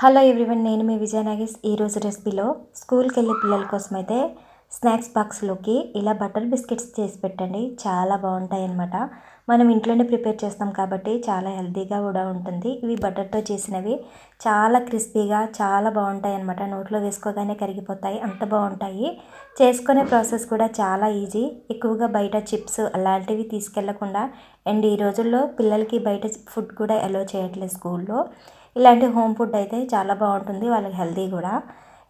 Hello everyone నేను మీ విజయ నాగేష్. ఈరోజు రెసిపీలో స్కూల్కి వెళ్ళే పిల్లల కోసం అయితే స్నాక్స్ బాక్స్లోకి ఇలా బటర్ బిస్కెట్స్ చేసి పెట్టండి. చాలా బాగుంటాయి అన్నమాట మనం ఇంట్లోనే ప్రిపేర్ చేస్తాం కాబట్టి చాలా హెల్తీగా కూడా ఉంటుంది. ఇవి బటర్తో చేసినవి చాలా క్రిస్పీగా చాలా బాగుంటాయి అన్నమాట నోట్లో వేసుకోగానే కరిగిపోతాయి అంత బాగుంటాయి. చేసుకునే ప్రాసెస్ కూడా చాలా ఈజీ. ఎక్కువగా బయట చిప్స్ అలాంటివి తీసుకెళ్ళకుండా అండ్ ఈ రోజుల్లో పిల్లలకి బయట ఫుడ్ కూడా అలో చేయట్లేదు స్కూల్లో. ఇలాంటి హోమ్ ఫుడ్ అయితే చాలా బాగుంటుంది వాళ్ళకి హెల్తీ కూడా.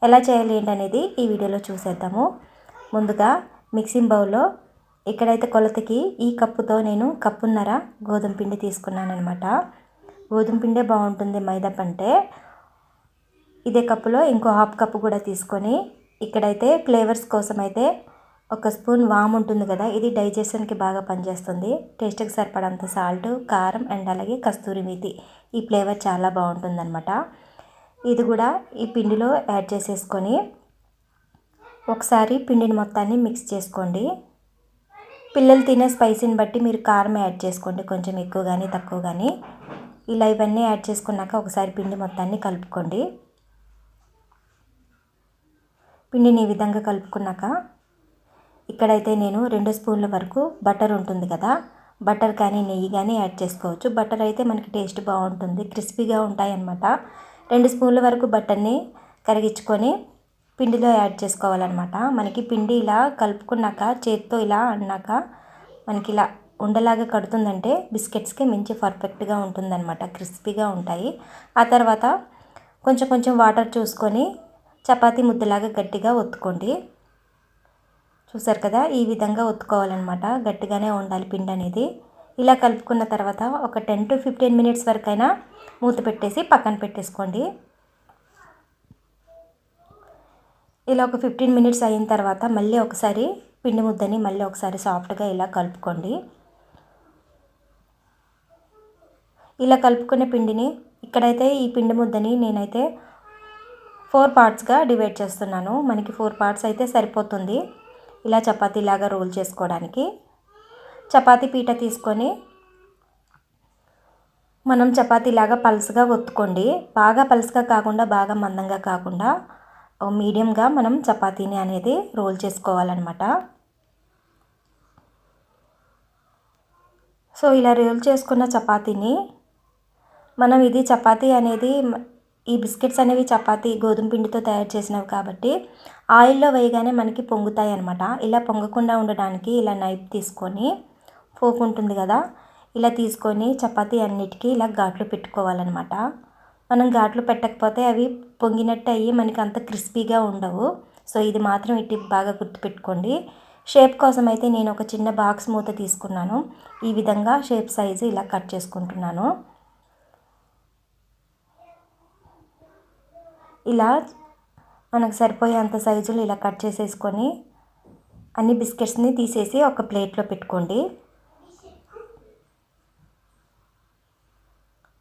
ఎలా చేయాలి ఏంటనేది ఈ వీడియోలో చూసేద్దాము. ముందుగా మిక్సింగ్ బౌల్లో ఇక్కడైతే కొలతకి ఈ కప్పుతో నేను కప్పున్నర గోధుమ పిండి తీసుకున్నాను అనమాట గోధుమ పిండే బాగుంటుంది మైదా పంటే. ఇదే కప్పులో ఇంకో హాఫ్ కప్పు కూడా తీసుకొని ఇక్కడైతే ఫ్లేవర్స్ కోసం అయితే ఒక స్పూన్ వామ్ ఉంటుంది కదా ఇది డైజెషన్కి బాగా పనిచేస్తుంది. టేస్ట్కి సరిపడంత సాల్ట్ కారం అండ్ అలాగే కస్తూరి మీతి. ఈ ఫ్లేవర్ చాలా బాగుంటుందన్నమాట. ఇది కూడా ఈ పిండిలో యాడ్ చేసేసుకొని ఒకసారి పిండిని మొత్తాన్ని మిక్స్ చేసుకోండి. పిల్లలు తినే స్పైసీని బట్టి మీరు కారం యాడ్ చేసుకోండి కొంచెం ఎక్కువ కానీ తక్కువ కానీ ఇలా ఇవన్నీ యాడ్ చేసుకున్నాక ఒకసారి పిండి మొత్తాన్ని కలుపుకోండి. పిండిని ఈ విధంగా కలుపుకున్నాక ఇక్కడైతే నేను రెండు స్పూన్ల వరకు బటర్ ఉంటుంది కదా. బటర్ కానీ నెయ్యి కానీ యాడ్ చేసుకోవచ్చు. బటర్ అయితే మనకి టేస్ట్ బాగుంటుంది క్రిస్పీగా ఉంటాయన్నమాట. రెండు స్పూన్ల వరకు బటర్ని కరిగించుకొని పిండిలో యాడ్ చేసుకోవాలన్నమాట. మనకి పిండి ఇలా కలుపుకున్నాక చేతితో ఇలా అన్నాక మనకి ఇలా ఉండలాగా కడుతుందంటే బిస్కెట్స్కి మంచి పర్ఫెక్ట్గా ఉంటుందన్నమాట క్రిస్పీగా ఉంటాయి. ఆ తర్వాత కొంచెం కొంచెం వాటర్ చూసుకొని చపాతీ ముద్దలాగా గట్టిగా ఒత్తుకోండి. చూసారు కదా ఈ విధంగా ఒత్తుకోవాలన్నమాట. గట్టిగానే ఉండాలి పిండి అనేది. ఇలా కలుపుకున్న తర్వాత ఒక టెన్ టు ఫిఫ్టీన్ మినిట్స్ వరకైనా మూత పెట్టేసి పక్కన పెట్టేసుకోండి. ఇలా ఒక ఫిఫ్టీన్ మినిట్స్ అయిన తర్వాత మళ్ళీ ఒకసారి పిండి ముద్దని మళ్ళీ ఒకసారి సాఫ్ట్గా ఇలా కలుపుకోండి. ఇలా కలుపుకునే పిండిని ఇక్కడైతే ఈ పిండి ముద్దని నేనైతే ఫోర్ పార్ట్స్గా డివైడ్ చేస్తున్నాను. మనకి ఫోర్ పార్ట్స్ అయితే సరిపోతుంది. ఇలా చపాతీలాగా రోల్ చేసుకోవడానికి. చపాతీ పీట తీసుకొని మనం చపాతీలాగా పలుసుగా ఒత్తుకోండి. బాగా పలుసుగా కాకుండా బాగా మందంగా కాకుండా మీడియంగా మనం చపాతీని అనేది రోల్ చేసుకోవాలన్నమాట. సో ఇలా రోల్ చేసుకున్న చపాతీని మనం ఇది చపాతీ అనేది ఈ బిస్కెట్స్ అనేవి చపాతీ గోధుమ పిండితో తయారు చేసినవి కాబట్టి ఆయిల్లో వేయగానే మనకి పొంగుతాయి అనమాట ఇలా పొంగకుండా ఉండడానికి ఇలా నైఫ్ తీసుకొని ఫోక్ ఉంటుంది కదా ఇలా తీసుకొని చపాతీ అన్నిటికీ ఇలా ఘాట్లు పెట్టుకోవాలన్నమాట. మనం ఘాట్లు పెట్టకపోతే అవి పొంగినట్టు అయ్యి మనకి అంత క్రిస్పీగా ఉండవు. సో ఇది మాత్రం ఇటు బాగా గుర్తుపెట్టుకోండి. షేప్ కోసం అయితే నేను ఒక చిన్న బాక్స్ మూత తీసుకున్నాను. ఈ విధంగా షేప్ సైజు ఇలా కట్ చేసుకుంటున్నాను. ఇలా మనకు సరిపోయేంత సైజులు ఇలా కట్ చేసేసుకొని అన్ని బిస్కెట్స్ని తీసేసి ఒక ప్లేట్లో పెట్టుకోండి.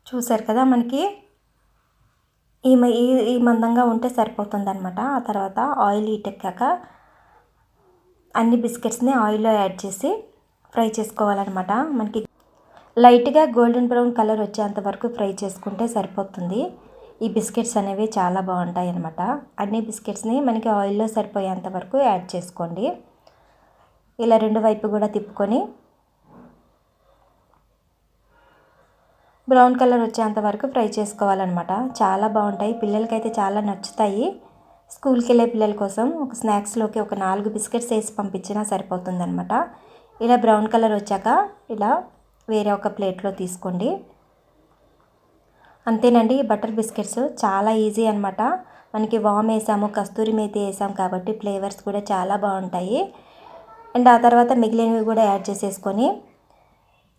చూసారు కదా మనకి? ఈ ఈ మందంగా ఉంటే సరిపోతుంది అనమాట ఆ తర్వాత ఆయిల్ ఎక్కాక అన్ని బిస్కెట్స్ని ఆయిల్లో యాడ్ చేసి ఫ్రై చేసుకోవాలన్నమాట. మనకి లైట్గా గోల్డెన్ బ్రౌన్ కలర్ వచ్చేంత వరకు ఫ్రై చేసుకుంటే సరిపోతుంది. ఈ బిస్కెట్స్ అనేవి చాలా బాగుంటాయి అన్నమాట. అన్ని బిస్కెట్స్ని మనకి ఆయిల్లో సరిపోయేంత వరకు యాడ్ చేసుకోండి. ఇలా రెండు వైపు కూడా తిప్పుకొని బ్రౌన్ కలర్ వచ్చేంత వరకు ఫ్రై చేసుకోవాలన్నమాట. చాలా బాగుంటాయి. పిల్లలకైతే చాలా నచ్చుతాయి. స్కూల్కి వెళ్ళే పిల్లల కోసం ఒక స్నాక్స్లోకి ఒక నాలుగు బిస్కెట్స్ వేసి పంపించినా సరిపోతుందన్నమాట. ఇలా బ్రౌన్ కలర్ వచ్చాక ఇలా వేరే ఒక ప్లేట్లో తీసుకోండి. అంతేనండి బటర్ బిస్కెట్స్ చాలా ఈజీ అనమాట మనకి వామ్ వేసాము కస్తూరి మేతి వేసాం కాబట్టి ఫ్లేవర్స్ కూడా చాలా బాగుంటాయి. అండ్ ఆ తర్వాత మిగిలినవి కూడా యాడ్ చేసేసుకొని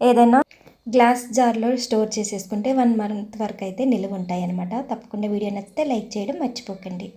ఏదైనా గ్లాస్ జార్లో స్టోర్ చేసేసుకుంటే వన్ మంత్ వరకు అయితే నిలువ ఉంటాయి అనమాట తప్పకుండా వీడియో నచ్చితే లైక్ చేయడం మర్చిపోకండి.